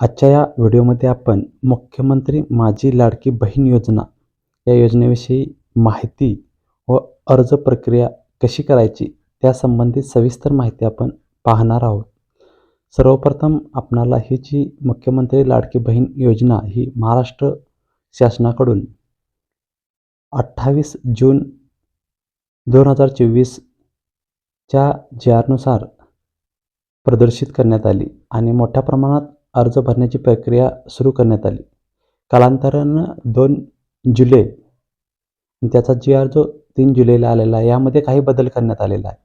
आजच्या या व्हिडिओमध्ये आपण मुख्यमंत्री माझी लाडकी बहीण योजना या योजनेविषयी माहिती व अर्ज प्रक्रिया कशी करायची त्यासंबंधी सविस्तर माहिती आपण पाहणार आहोत. सर्वप्रथम आपणाला ही जी मुख्यमंत्री लाडकी बहीण योजना ही महाराष्ट्र शासनाकडून अठ्ठावीस जून दोन हजार चोवीसच्या जी आरनुसार प्रदर्शित करण्यात आली आणि मोठ्या प्रमाणात अर्ज भरण्याची प्रक्रिया सुरू करण्यात आली. कालांतरानं दोन जुलै त्याचा जी आर जो तीन जुलैला आलेला आहे यामध्ये काही बदल करण्यात आलेला आहे.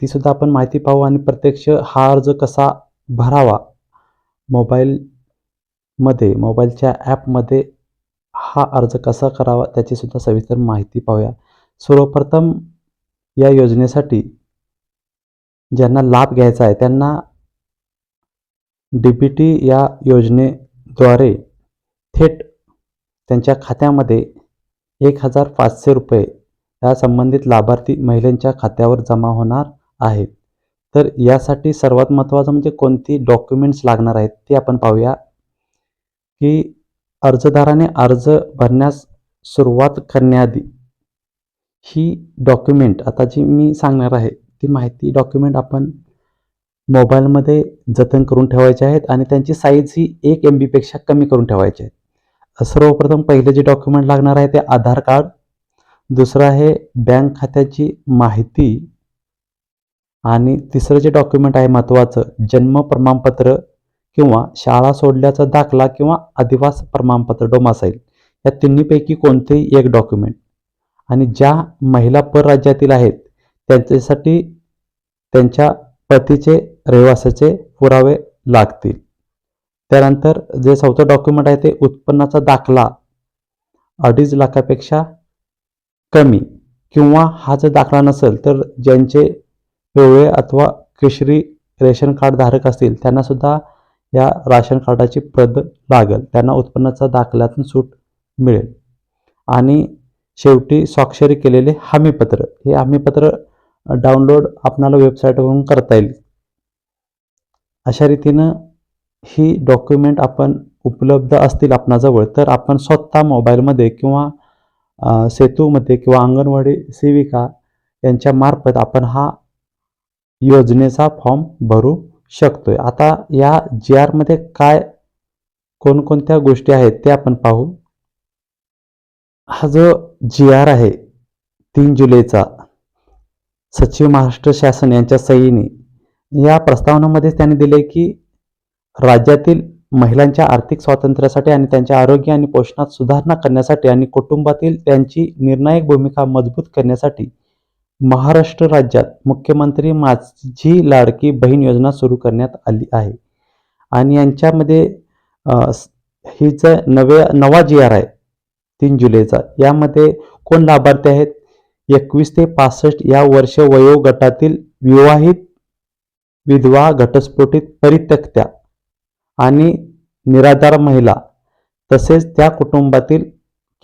तीसुद्धा आपण माहिती पाहू आणि प्रत्यक्ष हा अर्ज कसा भरावा? मोबाईलमध्ये मोबाईलच्या ॲपमध्ये हा अर्ज कसा करावा त्याचीसुद्धा सविस्तर माहिती पाहूया. सर्वप्रथम या योजनेसाठी ज्यांना लाभ घ्यायचा आहे त्यांना डी टी या योजनेद्वारे थेट त्यांच्या खात्यामध्ये एक हजार पाचशे रुपये या संबंधित लाभार्थी महिलांच्या खात्यावर जमा होणार आहेत. तर यासाठी सर्वात महत्त्वाचं म्हणजे कोणती डॉक्युमेंट्स लागणार आहेत ते आपण पाहूया. की अर्जदाराने अर्ज भरण्यास सुरुवात करण्याआधी ही डॉक्युमेंट आता जी मी सांगणार आहे ती माहिती डॉक्युमेंट आपण मोबाईलमध्ये जतन करून ठेवायचे आहेत आणि त्यांची साईज ही एक एम बीपेक्षा कमी करून ठेवायची आहे सर्वप्रथम पहिले जे डॉक्युमेंट लागणार आहे ते आधार कार्ड दुसरं आहे बँक खात्याची माहिती आणि तिसरं जे डॉक्युमेंट आहे महत्त्वाचं जन्म प्रमाणपत्र किंवा शाळा सोडल्याचा दाखला किंवा अधिवास प्रमाणपत्र डोमासाईल या तिन्हीपैकी कोणतेही एक डॉक्युमेंट आणि ज्या महिला परराज्यातील आहेत त्यांच्यासाठी त्यांच्या पतीचे रहिवासाचे पुरावे लागतील. त्यानंतर जे चौथं डॉक्युमेंट आहे ते उत्पन्नाचा दाखला अडीच लाखापेक्षा कमी किंवा हा जर दाखला नसेल तर ज्यांचे पिवळे अथवा केशरी रेशन कार्ड धारक असतील त्यांनासुद्धा या राशन कार्डाची प्रद लागेल. त्यांना उत्पन्नाचा दाखल्यातून सूट मिळेल. आणि शेवटी स्वाक्षरी केलेले हमीपत्र. हे हमीपत्र डाउनलोड आपणाला वेबसाईटवरून करता येईल. अशा रीतीनं ही डॉक्युमेंट आपण उपलब्ध असतील आपणाजवळ तर आपण स्वतः मोबाईलमध्ये किंवा सेतूमध्ये किंवा अंगणवाडी सेविका यांच्यामार्फत आपण हा योजनेचा फॉर्म भरू शकतोय. आता या जी आरमध्ये काय कोणकोणत्या गोष्टी आहेत ते आपण पाहू. हा जो जी आर आहे तीन जुलैचा सचिव महाराष्ट्र शासन यांच्या सहीने या प्रस्तावनामध्येच त्यांनी दिले की राज्यातील महिलांच्या आर्थिक स्वातंत्र्यासाठी आणि त्यांच्या आरोग्य आणि पोषणात सुधारणा करण्यासाठी आणि कुटुंबातील त्यांची निर्णायक भूमिका मजबूत करण्यासाठी महाराष्ट्र राज्यात मुख्यमंत्री माझी लाडकी बहीण योजना सुरू करण्यात आली आहे. आणि यांच्यामध्ये हीच नवे नवा जी आर आहे तीन जुलैचा. यामध्ये कोण लाभार्थी आहेत? एकवीस ते पासष्ट या वर्ष वयोगटातील विवाहित विधवा घटस्फोटित परित्यक्त्या आणि निराधार महिला तसेच त्या कुटुंबातील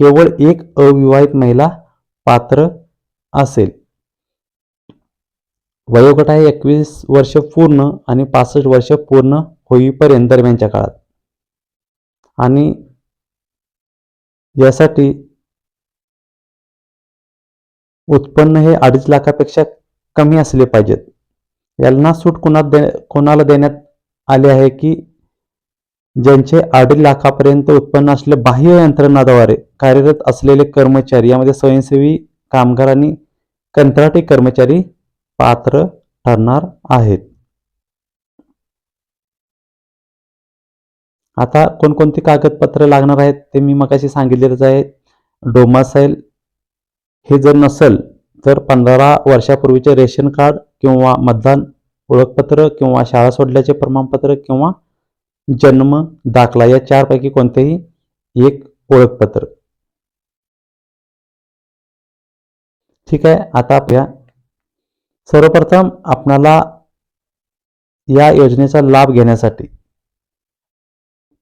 केवळ एक अविवाहित महिला पात्र असेल. वयोगट आहे एकवीस वर्ष पूर्ण आणि पासष्ट वर्ष पूर्ण होईपर्यंत दरम्यानच्या काळात. आणि यासाठी उत्पन्न हे अडीच लाखापेक्षा कमी असले पाहिजेत. यांना सूट कुणा दे कोणाला देण्यात आले आहे की ज्यांचे अडीच लाखापर्यंत उत्पन्न असले बाह्य यंत्रणाद्वारे कार्यरत असलेले कर्मचारी यामध्ये स्वयंसेवी कामगार आणि कंत्राटी कर्मचारी पात्र ठरणार आहेत. आता कोणकोणती कागदपत्र लागणार आहेत ते मी मगाशी सांगितलेलंच आहे. डोमासाईल हे जर नसेल तर पंधरा वर्षापूर्वीचे रेशन कार्ड किंवा मतदान ओळखपत्र किंवा शाळा सोडल्याचे प्रमाणपत्र किंवा जन्म दाखला या चारपैकी कोणतेही एक ओळखपत्र. ठीक आहे आता आपल्या सर्वप्रथम आपणाला या योजनेचा लाभ घेण्यासाठी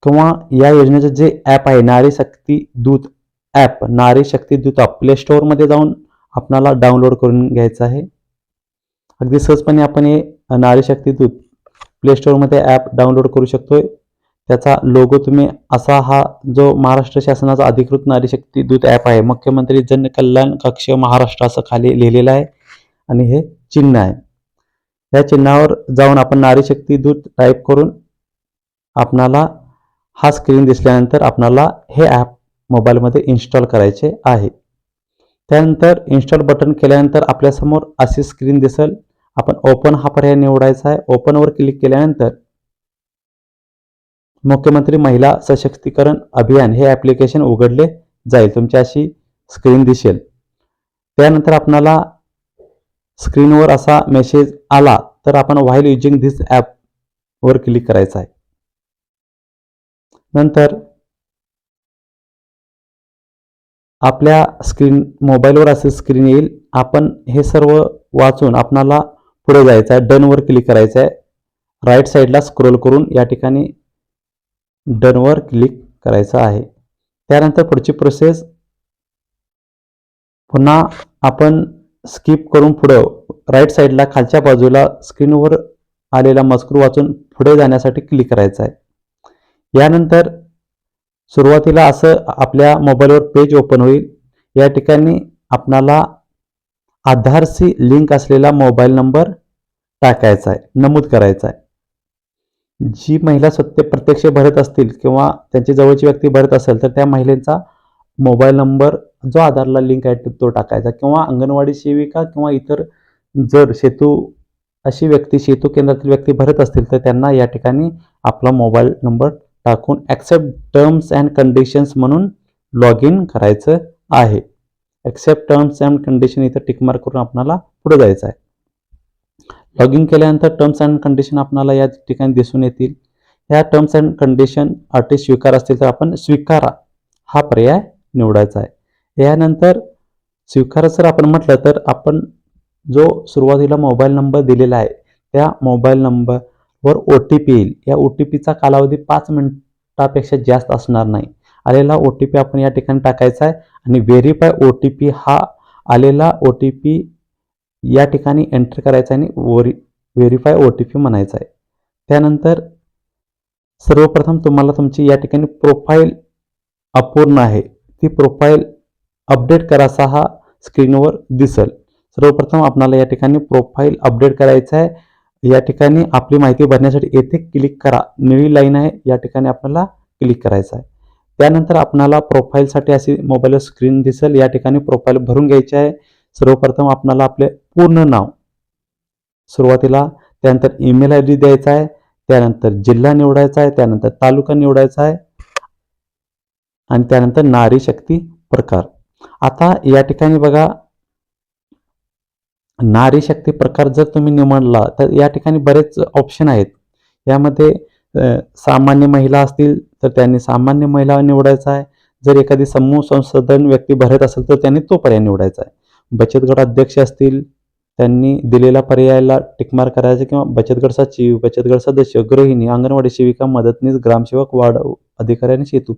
किंवा या योजनेचं जे ॲप आहे नारी शक्ती दूत ॲप नारी शक्ती दूत प्ले स्टोअरमध्ये जाऊन आपणाला डाउनलोड करून घ्यायचं आहे. अगदी सहजपणे आपण हे नारीशक्ती दूत. प्ले स्टोअरमध्ये ॲप डाउनलोड करू शकतोय. त्याचा लोगो तुम्ही असा हा जो महाराष्ट्र शासनाचा अधिकृत नारीशक्ती दूत ॲप आहे. मुख्यमंत्री जन कल्याण कक्ष महाराष्ट्र असं खाली लिहिलेलं आहे. आणि हे चिन्ह आहे. या चिन्हावर जाऊन आपण नारीशक्ती दूत टाईप करून आपणाला हा स्क्रीन दिसल्यानंतर आपणाला हे ॲप मोबाईलमध्ये इन्स्टॉल करायचे आहे. त्यानंतर इन्स्टॉल बटन केल्यानंतर आपल्यासमोर अशी स्क्रीन दिसेल. आपण ओपन हा पर्याय निवडायचा आहे. ओपनवर क्लिक केल्यानंतर मुख्यमंत्री महिला सशक्तीकरण अभियान हे ॲप्लिकेशन उघडले जाईल. तुमची अशी स्क्रीन दिसेल. त्यानंतर आपणाला स्क्रीनवर असा मेसेज आला तर आपण व्हाईल युजिंग धिस ॲप वर क्लिक करायचं आहे. नंतर आपल्या स्क्रीन मोबाईलवर असे स्क्रीन येईल. आपण हे सर्व वाचून आपणाला पुढे जायचं आहे. डनवर क्लिक करायचं आहे. राईट साईडला स्क्रोल करून या ठिकाणी डनवर क्लिक करायचं आहे. त्यानंतर पुढची प्रोसेस पुन्हा आपण स्किप करून पुढं राईट साईडला खालच्या बाजूला स्क्रीनवर आलेला मजकूर वाचून पुढे जाण्यासाठी क्लिक करायचं आहे. यानंतर सुरुवातीला असं आपल्या मोबाईलवर पेज ओपन होईल. या ठिकाणी आपणाला आधारशी लिंक असलेला मोबाईल नंबर टाकायचा आहे नमूद करायचा आहे. जी महिला सत्य प्रत्यक्ष भरत असतील किंवा त्यांची जवळची व्यक्ती भरत असेल तर त्या महिलेचा मोबाईल नंबर जो आधारला लिंक आहे तो टाकायचा किंवा अंगणवाडी सेविका किंवा इतर जर सेतू अशी व्यक्ती सेतू केंद्रातील व्यक्ती भरत असतील तर त्यांना या ठिकाणी आपला मोबाईल नंबर टाकून ॲक्सेप्ट टर्म्स अँड कंडिशन्स म्हणून लॉग इन करायचं आहे. ॲक्सेप्ट टर्म्स अँड कंडिशन इथं टिकमार्क करून आपणाला पुढे जायचं आहे. लॉग इन केल्यानंतर टर्म्स अँड कंडिशन आपल्याला या ठिकाणी दिसून येतील. ह्या टर्म्स अँड कंडिशन अटी स्वीकार असतील तर आपण स्वीकारा. हा पर्याय निवडायचा आहे. यानंतर स्वीकारा जर आपण म्हटलं तर आपण जो सुरुवातीला मोबाईल नंबर दिलेला आहे त्या मोबाईल नंबरवर ओ टी पी येईल. या ओ टी पीचा कालावधी पाच मिनिटापेक्षा जास्त असणार नाही. आलेला ओ टी पी आपण या ठिकाणी टाकायचा आहे. आणि व्हेरीफाय ओ टी पी हा आलेला ओ टी पी या ठिकाणी एंटर करायचा आणि वरी व्हेरीफाय ओ टी पी म्हणायचा आहे. त्यानंतर सर्वप्रथम तुम्हाला तुमची या ठिकाणी प्रोफाईल अपूर्ण आहे. ती प्रोफाईल अपडेट करायचा हा स्क्रीनवर दिसेल. सर्वप्रथम आपल्याला या ठिकाणी प्रोफाईल अपडेट करायचं आहे. या ठिकाणी आपली माहिती भरण्यासाठी येथे क्लिक करा. निळी लाईन आहे. या ठिकाणी आपल्याला क्लिक करायचं आहे. त्यानंतर आपणाला प्रोफाईलसाठी अशी मोबाईल स्क्रीन दिसेल. या ठिकाणी प्रोफाईल भरून घ्यायची आहे. सर्वप्रथम आपणाला आपले पूर्ण नाव सुरुवातीला त्यानंतर ईमेल आय डी द्यायचा आहे. त्यानंतर जिल्हा निवडायचा आहे. त्यानंतर तालुका निवडायचा आहे. आणि त्यानंतर नारी शक्ती प्रकार. आता या ठिकाणी बघा नारी शक्ती प्रकार जर तुम्ही निवडला तर या ठिकाणी बरेच ऑप्शन आहेत. यामध्ये सामान्य महिला असतील तर त्यांनी सामान्य महिला निवडायचा आहे. जर एखादी समूह संशोधन व्यक्ती भरत असेल तर त्यांनी तो पर्याय निवडायचा आहे. बचत गट अध्यक्ष असतील त्यांनी दिलेल्या पर्यायाला टिकमार करायचे किंवा बचत गट सचिव बचत गट सदस्य गृहिणी अंगणवाडी सेविका मदतनीस ग्रामसेवक वार्ड अधिकारी आणि सेतू.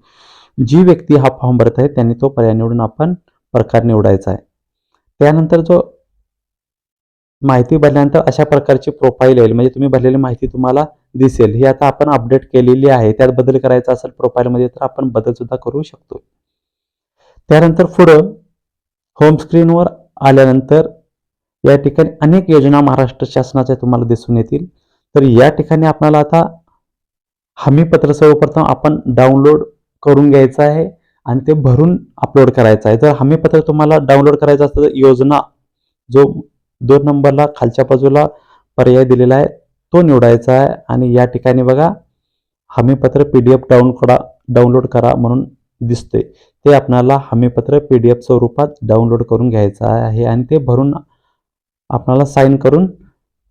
जी व्यक्ती हा फॉर्म भरत आहे त्यांनी तो पर्याय निवडून आपण प्रकार निवडायचा आहे. त्यानंतर जो माहिती भरल्यानंतर अशा प्रकारची प्रोफाईल येईल. म्हणजे तुम्ही भरलेली माहिती तुम्हाला दिसेल. ही आता आपण अपडेट केलेली आहे. त्यात बदल करायचा असेल प्रोफाईलमध्ये तर आपण बदल सुद्धा करू शकतो. त्यानंतर पुढं होम स्क्रीनवर आल्यानंतर या ठिकाणी अनेक योजना महाराष्ट्र शासनाच्या तुम्हाला दिसून येतील. तर या ठिकाणी आपल्याला आता हमीपत्र सर्वप्रथम आपण डाउनलोड करून घ्यायचं आहे आणि ते भरून अपलोड करायचं आहे. जर हमीपत्र तुम्हाला डाउनलोड करायचं असतं तर योजना जो दोन नंबरला खालच्या बाजूला पर्याय दिलेला आहे. तो निवडायचा आहे. आणि या ठिकाणी बघा हमीपत्र पी डी एफ डाऊन करा डाउनलोड करा म्हणून दिसते ते आपणाला हमीपत्र पी डी एफ स्वरूपात डाउनलोड करून घ्यायचं आहे आणि ते भरून आपणाला साईन करून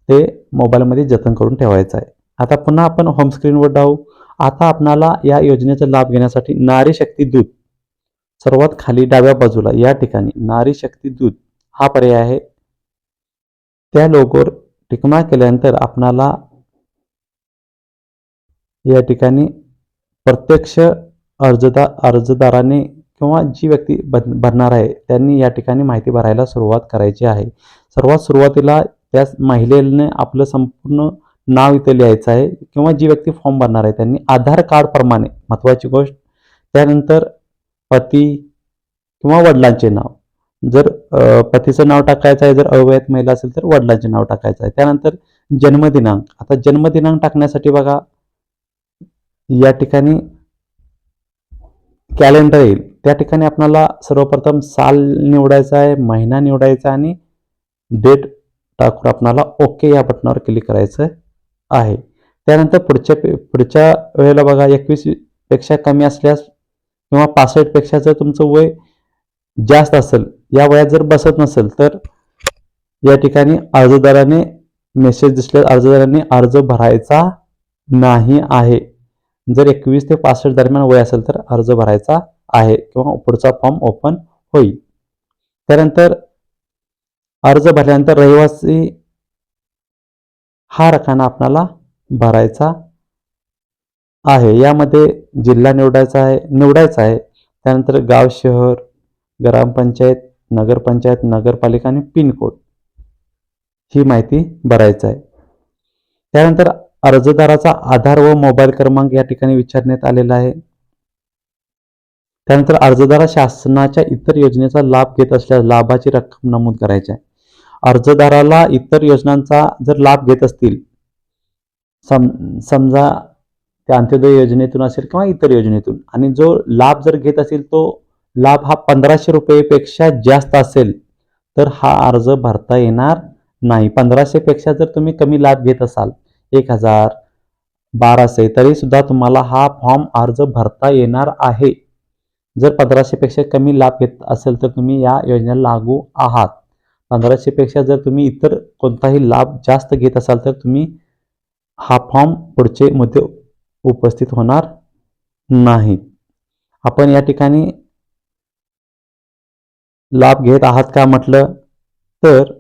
ते मोबाईलमध्ये जतन करून ठेवायचं आहे. आता पुन्हा आपण होम स्क्रीनवर जाऊ. आता आपणाला या योजनेचा लाभ घेण्यासाठी नारी शक्ती दूत. सर्वात खाली डाव्या बाजूला या ठिकाणी नारी शक्ती दूत. हा पर्याय आहे. त्या लोगोवर टिकमा केल्यानंतर आपणाला या ठिकाणी प्रत्यक्ष अर्जदार अर्जदाराने किंवा जी व्यक्ती भरणार आहे त्यांनी या ठिकाणी माहिती भरायला सुरुवात करायची आहे. सर्वात सुरुवातीला त्या महिलेने आपलं संपूर्ण नाव इथे लिहायचं आहे किंवा जी व्यक्ती फॉर्म भरणार आहे त्यांनी आधार कार्डप्रमाणे महत्त्वाची गोष्ट त्यानंतर पती किंवा वडिलांचे नाव. जर पतीचं नाव टाकायचं आहे जर अवयत महिला असेल तर वडिलांचे नाव टाकायचं आहे. त्यानंतर जन्मदिनांक. आता जन्मदिनांक टाकण्यासाठी बघा या ठिकाणी कॅलेंडर येईल. त्या ठिकाणी आपल्याला सर्वप्रथम साल निवडायचा आहे महिना निवडायचा आणि डेट टाकून आपणाला ओके या बटनावर क्लिक करायचं आहे. त्यानंतर पुढच्या पुढच्या वेळेला बघा एकवीसपेक्षा कमी असल्यास किंवा पासष्टपेक्षा जर तुमचं वय जास्त असेल या वयात जर बसत नसेल तर या ठिकाणी अर्जदाराने मेसेज दिसल्यास अर्जदाराने अर्ज भरायचा नाही आहे. जर एकवीस ते पासष्ट दरम्यान वय असेल तर अर्ज भरायचा आहे किंवा पुढचा फॉर्म ओपन होईल. त्यानंतर अर्ज भरल्यानंतर रहिवासी हा रकाना आपणाला भरायचा आहे. यामध्ये जिल्हा निवडायचा आहे निवडायचा आहे. त्यानंतर गाव शहर ग्रामपंचायत नगरपंचायत नगरपालिका आणि पिनकोड. ही माहिती भरायचं आहे. त्यानंतर अर्जदाराचा आधार व मोबाईल क्रमांक या ठिकाणी विचारण्यात आलेला आहे. त्यानंतर अर्जदारा शासनाच्या इतर योजनेचा लाभ घेत असल्यास लाभाची रक्कम नमूद करायची आहे. अर्जदाराला इतर योजनांचा जर लाभ घेत असतील सम समजा त्या अंत्योदय योजनेतून असेल किंवा इतर योजनेतून आणि जो लाभ जर घेत असेल तो लाभ हा पंधराशे रुपयेपेक्षा जास्त असेल तर हा अर्ज भरता येणार नाही. पंधराशेपेक्षा जर तुम्ही कमी लाभ घेत असाल एक हजार बाराशे तरी सुद्धा तुम्हाला हा फॉर्म अर्ज भरता येणार आहे. जर पंधराशेपेक्षा कमी लाभ घेत असेल तर तुम्ही या योजनेला लागू आहात. पंधराशेपेक्षा जर तुम्ही इतर कोणताही लाभ जास्त घेत असाल तर तुम्ही हा फॉर्म पुढचे मुद्दे उपस्थित होणार नाहीत आपण या ठिकाणी लाभ घेत आहात का म्हटलं तर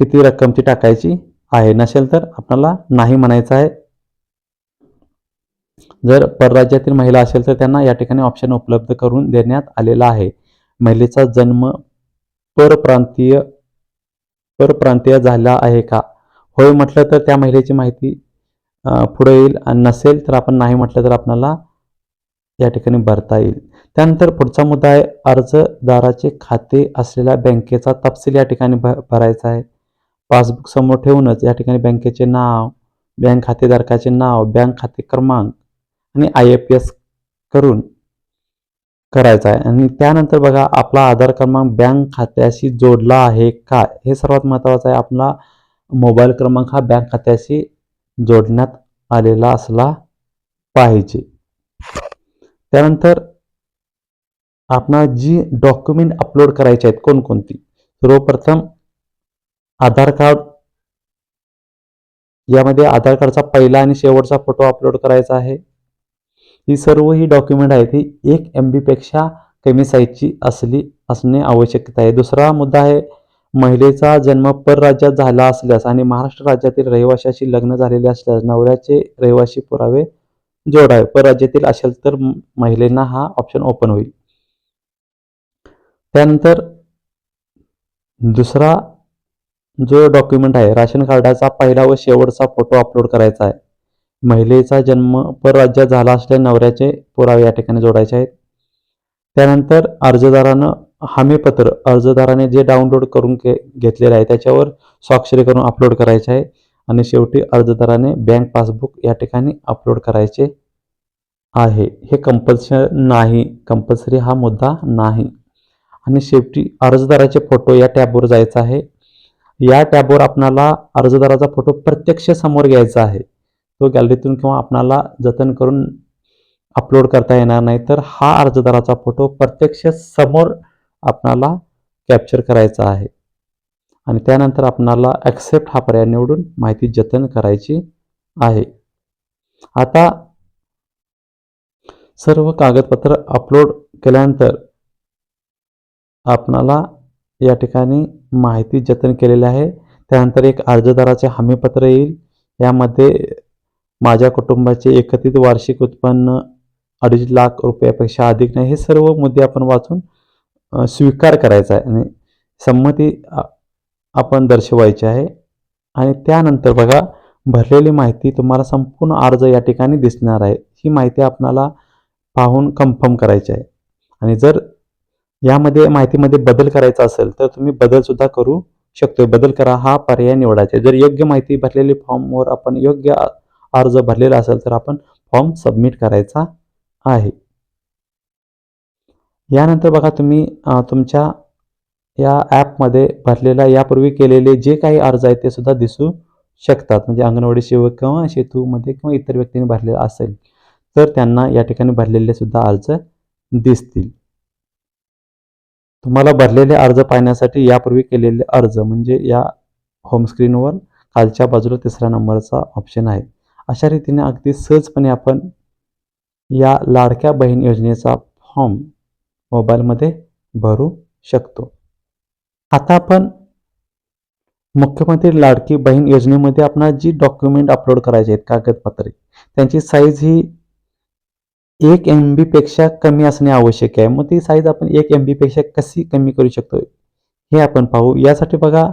किती रक्कमची टाकायची आहे? नसेल तर आपल्याला नाही म्हणायचं आहे. जर परराज्यातील महिला असेल तर त्यांना या ठिकाणी ऑप्शन उपलब्ध करून देण्यात आलेला आहे. महिलेचा जन्म परप्रांतीय परप्रांतीय झाला आहे का? होय म्हटलं तर त्या महिलेची माहिती पुढे येईल. आणि नसेल तर आपण नाही म्हटलं तर आपल्याला या ठिकाणी भरता येईल. त्यानंतर पुढचा मुद्दा आहे अर्जदाराचे खाते असलेल्या बँकेचा तपशील या ठिकाणी भ भरायचा आहे. पासबुक समोर ठेवूनच या ठिकाणी बँकेचे नाव बँक खातेधारकाचे नाव बँक खाते क्रमांक आणि आय एफ एस करून करायचा आहे. आणि त्यानंतर बघा आपला आधार क्रमांक बँक खात्याशी जोडला आहे का? हे सर्वात महत्त्वाचं आहे. आपला मोबाईल क्रमांक हा बँक खात्याशी जोडण्यात आलेला असला पाहिजे. त्यानंतर आपणा जी डॉक्युमेंट अपलोड करायची आहेत कोणकोणती? सर्वप्रथम आधार कार्ड यामध्ये आधार कार्डचा पहिला आणि शेवटचा फोटो अपलोड करायचा आहे. ही सर्व ही डॉक्युमेंट आहेत ही एक एम बीपेक्षा कमी साईजची असली असणे आवश्यकता आहे. दुसरा मुद्दा आहे महिलेचा जन्म परराज्यात झाला असल्यास आणि महाराष्ट्र राज्यातील रहिवाशाशी लग्न झालेले असल्यास नवऱ्याचे रहिवाशी पुरावे जोडावे. परराज्यातील असेल तर महिलेंना हा ऑप्शन ओपन होईल. त्यानंतर दुसरा जो डॉक्युमेंट आहे राशन कार्डाचा पहिला व शेवटचा फोटो अपलोड करायचा आहे. महिलेचा जन्म परराज्यात झाला असल्या नवऱ्याचे पुरावे या ठिकाणी जोडायचे आहेत. त्यानंतर अर्जदारानं हमीपत्र अर्जदाराने जे डाउनलोड करून घे घेतलेलं आहे त्याच्यावर स्वाक्षरी करून अपलोड करायचे आहे. आणि शेवटी अर्जदाराने बँक पासबुक या ठिकाणी अपलोड करायचे आहे. हे कंपल्सरी नाही कंपल्सरी हा मुद्दा नाही. आणि शेवटी अर्जदाराचे फोटो या टॅबवर जायचा आहे. या टॅबवर आपणाला अर्जदाराचा फोटो प्रत्यक्ष समोर घ्यायचा आहे. तो गॅलरीतून किंवा आपणाला जतन करून अपलोड करता येणार नाही तर हा अर्जदाराचा फोटो प्रत्यक्ष समोर आपणाला कॅप्चर करायचा आहे. आणि त्यानंतर आपणाला ॲक्सेप्ट हा पर्याय निवडून माहिती जतन करायची आहे. आता सर्व कागदपत्र अपलोड केल्यानंतर आपणाला या ठिकाणी माहिती जतन केलेली आहे. त्यानंतर एक अर्जदाराचे हमीपत्र येईल. यामध्ये माझ्या कुटुंबाचे एकत्रित वार्षिक उत्पन्न अडीच लाख रुपयापेक्षा अधिक नाही. हे सर्व मुद्दे आपण वाचून स्वीकार करायचा आहे आणि संमती आपण दर्शवायची आहे. आणि त्यानंतर बघा भरलेली माहिती तुम्हाला संपूर्ण अर्ज या ठिकाणी दिसणार आहे. ही माहिती आपणाला पाहून कन्फर्म करायची आहे. आणि जर यामध्ये माहितीमध्ये बदल करायचा असेल तर तुम्ही बदल सुद्धा करू शकतो बदल करा. हा पर्याय निवडायचा आहे. जर योग्य माहिती भरलेली फॉर्मवर आपण योग्य अर्ज भरलेला असेल तर आपण फॉर्म सबमिट करायचा आहे. यानंतर बघा तुम्ही तुमच्या या ॲपमध्ये भरलेला यापूर्वी केलेले जे काही अर्ज आहेत ते सुद्धा दिसू शकतात. म्हणजे अंगणवाडी सेवक किंवा सेतूमध्ये किंवा इतर व्यक्तींनी भरलेला असेल तर त्यांना या ठिकाणी भरलेले सुद्धा अर्ज दिसतील. तुम्हाला भरलेले अर्ज पाहण्यासाठी यापूर्वी केलेले अर्ज म्हणजे या होमस्क्रीनवर खालच्या बाजूला तिसऱ्या नंबरचा ऑप्शन आहे. अशा रीतीने अगदी सहजपणे आपण या लाडक्या बहीण योजनेचा फॉर्म मोबाईलमध्ये भरू शकतो. आता आपण मुख्यमंत्री लाडकी बहीण योजनेमध्ये आपणाला जी डॉक्युमेंट अपलोड करायचे आहेत कागदपत्रे त्यांची साईज ही एक एम बीपेक्षा कमी असणे आवश्यक आहे. मग ती साईज आपण एक एम बीपेक्षा कशी कमी करू शकतो? हे आपण पाहू. यासाठी बघा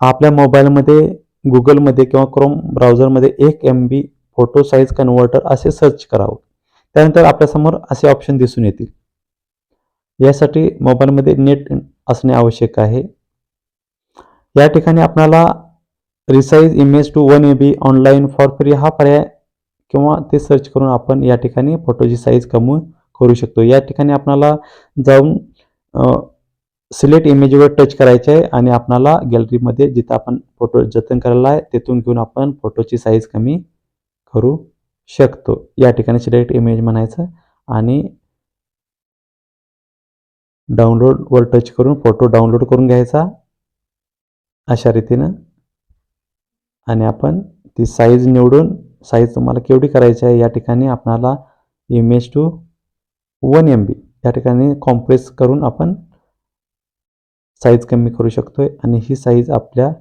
आपल्या मोबाईलमध्ये गुगलमध्ये किंवा क्रोम ब्राउझरमध्ये एक M B photo size converter असे सर्च करावं. त्यानंतर आपल्यासमोर असे ऑप्शन दिसून येतील. यासाठी मोबाईलमध्ये नेट असणे आवश्यक आहे. या ठिकाणी आपल्याला resize image to one A B online for free हा पर्याय किंवा ते सर्च करून आपण या ठिकाणी फोटोची साईज कमी करू शकतो. या ठिकाणी आपणाला जाऊन सिलेक्ट इमेजवर टच करायचे आहे आणि आपणाला गॅलरीमध्ये जिथं आपण फोटो जतन करायला आहे तिथून घेऊन आपण फोटोची साईज कमी करू शकतो. या ठिकाणी सिलेक्ट इमेज म्हणायचं आणि डाउनलोडवर टच करून फोटो डाउनलोड करून घ्यायचा अशा रीतीनं. आणि आपण ती साईज निवडून साईज तुम्हाला केवढी करायची आहे या ठिकाणी आपणाला image to one M B या ठिकाणी कॉम्प्रेस करून आपण साईज कमी करू शकतो आहे आणि ही साईज आपल्या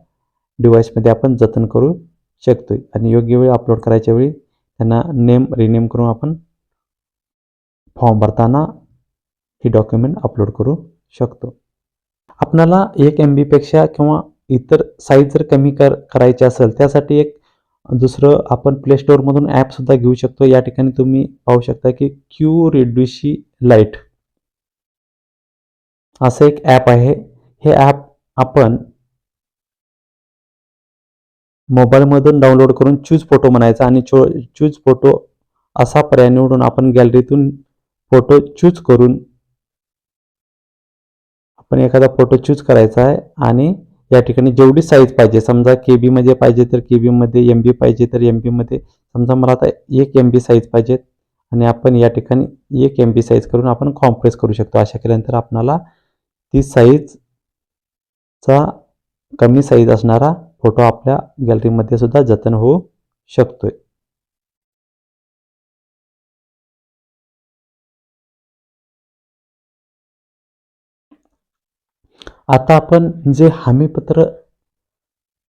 डिव्हाइसमध्ये आपण जतन करू शकतो आहे आणि योग्य वेळी अपलोड करायच्या वेळी त्यांना नेम रिनेम करून आपण फॉर्म भरताना ही डॉक्युमेंट अपलोड करू शकतो. आपणाला एक एम बीपेक्षा किंवा इतर साईज जर कमी कर करायची असेल त्यासाठी एक दुसरं आपण प्ले स्टोअरमधून ॲपसुद्धा घेऊ शकतो. या ठिकाणी तुम्ही पाहू शकता की क्यू रेड्युशी लाइट असं एक ॲप आहे. हे ॲप आपण मोबाईलमधून डाउनलोड करून चूज फोटो म्हणायचा आणि चो चूज फोटो असा पर्याय निवडून आपण गॅलरीतून फोटो चूज करून आपण एखादा फोटो चूज करायचा आहे आणि या ठिकाणी जेवढी साईज पाहिजे. समजा के बीमध्ये पाहिजे तर के बीमध्ये एम बी पाहिजे तर एम बीमध्ये समजा मला आता एक एम बी साईज पाहिजेत आणि आपण या ठिकाणी एक एम बी साईज करून आपण कॉम्प्रेस करू शकतो. अशा केल्यानंतर आपणाला ती साईजचा कमी साईज असणारा फोटो आपल्या गॅलरीमध्ये सुद्धा जतन होऊ शकतोय. आता आपण जे हमीपत्र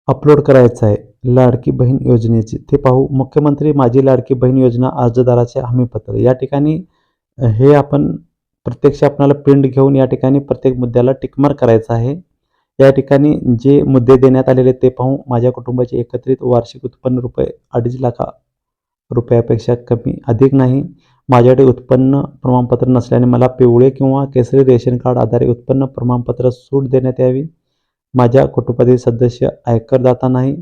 अपलोड करायचं आहे लाडकी बहीण योजनेचे ते पाहू. मुख्यमंत्री माझी लाडकी बहीण योजना अर्जदाराचे हमीपत्र. या ठिकाणी हे आपण प्रत्यक्ष आपल्याला प्रिंट घेऊन या ठिकाणी प्रत्येक मुद्द्याला टिकमार करायचं आहे. या ठिकाणी जे मुद्दे देण्यात आलेले ते पाहू. माझ्या कुटुंबाचे एकत्रित वार्षिक उत्पन्न रुपये अडीच लाखा रुपयापेक्षा कमी अधिक नाही. माझ्याकडे उत्पन्न प्रमाणपत्र नसल्याने मला पिवळे किंवा केसरी रेशन कार्ड आधारे उत्पन्न प्रमाणपत्र सूट देण्यात यावी. माझ्या कुटुंबातील सदस्य आयकरदाता नाही.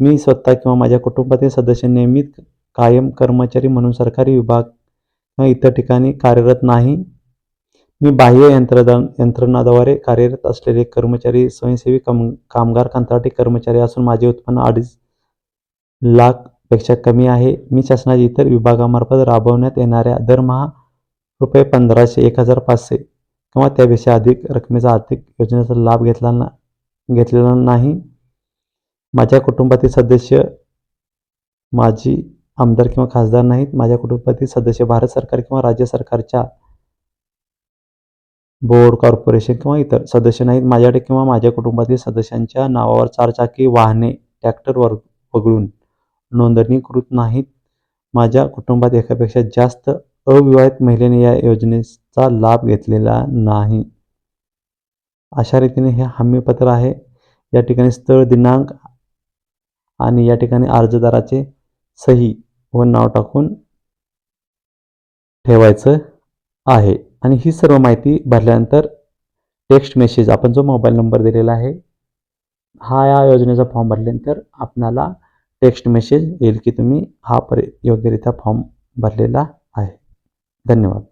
मी स्वतः किंवा माझ्या कुटुंबातील सदस्य नियमित कायम कर्मचारी म्हणून सरकारी विभाग किंवा इतर ठिकाणी कार्यरत नाही. मी बाह्य यंत्रदा यंत्रणाद्वारे कार्यरत असलेले कर्मचारी स्वयंसेवी कम कामगार कंत्राटी कर्मचारी असून माझे उत्पन्न अडीच लाख पेक्षा कमी आहे. मी शासनाच्या इतर विभागामार्फत राबवण्यात येणाऱ्या दरमहा रुपये पंधराशे एक हजार पाचशे किंवा त्यापेक्षा अधिक रकमेचा आर्थिक योजनेचा लाभ घेतला ना घेतलेला नाही. माझ्या कुटुंबातील सदस्य माझी आमदार किंवा खासदार नाहीत. माझ्या कुटुंबातील सदस्य भारत सरकार किंवा राज्य सरकारच्या बोर्ड कॉर्पोरेशन किंवा इतर सदस्य नाहीत. माझ्याकडे किंवा माझ्या कुटुंबातील सदस्यांच्या नावावर चारचाकी वाहने ट्रॅक्टर वर वगळून नोंदणीकृत नाहीत. माझ्या कुटुंबात एकापेक्षा जास्त अविवाहित महिलेने या योजनेचा लाभ घेतलेला नाही. अशा रीतीने हे हमीपत्र आहे. या ठिकाणी स्थळ दिनांक आणि या ठिकाणी अर्जदाराचे सही व नाव टाकून ठेवायचं आहे. आणि ही सर्व माहिती भरल्यानंतर टेक्स्ट मेसेज आपण जो मोबाईल नंबर दिलेला आहे हा या योजनेचा फॉर्म भरल्यानंतर आपणाला टेक्स्ट मेसेज येईल की तुम्ही हा पर योग्यरित्या फॉर्म भरलेला आहे. धन्यवाद.